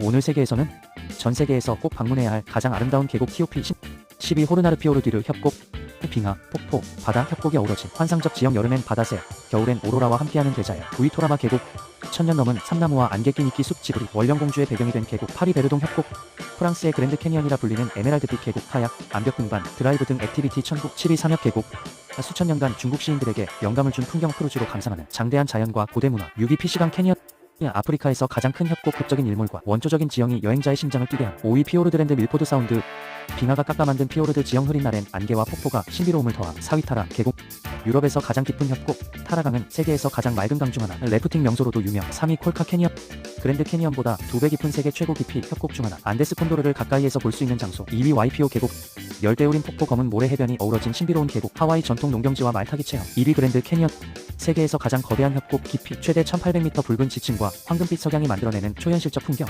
오늘 세계에서는 전 세계에서 꼭 방문해야 할 가장 아름다운 계곡 티오피 12 호르나르 피오르디르 협곡 빙하, 폭포, 바다 협곡이 어우러진 환상적 지형 여름엔 바다새, 겨울엔 오로라와 함께하는 대자연 부이토라마 계곡 천년 넘은 삼나무와 안개 낀 이끼 숲 지브리 원령공주의 배경이 된 계곡 파리 베르동 협곡 프랑스의 그랜드 캐니언이라 불리는 에메랄드빛 계곡 카약, 암벽 등반, 드라이브 등 액티비티 천국 7위 상엽 계곡. 수천 년간 중국 시인들에게 영감을 준 풍경 크루즈로 감상하는 장대한 자연과 고대 문화 6위 피시강 캐니언 아프리카에서 가장 큰 협곡 극적인 일몰과 원초적인 지형이 여행자의 심장을 뛰게 한 5위 피오르드랜드 밀포드 사운드. 빙하가 깎아 만든 피오르드 지형 흐린 날엔 안개와 폭포가 신비로움을 더함. 4위 타라 계곡. 유럽에서 가장 깊은 협곡 타라강은 세계에서 가장 맑은 강 중 하나. 래프팅 명소로도 유명. 3위 콜카 캐니언. 그랜드 캐니언보다 두 배 깊은 세계 최고 깊이 협곡 중 하나. 안데스 콘도르를 가까이에서 볼 수 있는 장소. 2위 와이피오 계곡 열대우린 폭포 검은 모래 해변이 어우러진 신비로운 계곡 하와이 전통 농경지와 말타기 체험. 1위 그랜드 캐니언. 세계에서 가장 거대한 협곡 깊이 최대 1800m 붉은 지층과 황금빛 석양이 만들어내는 초현실적 풍경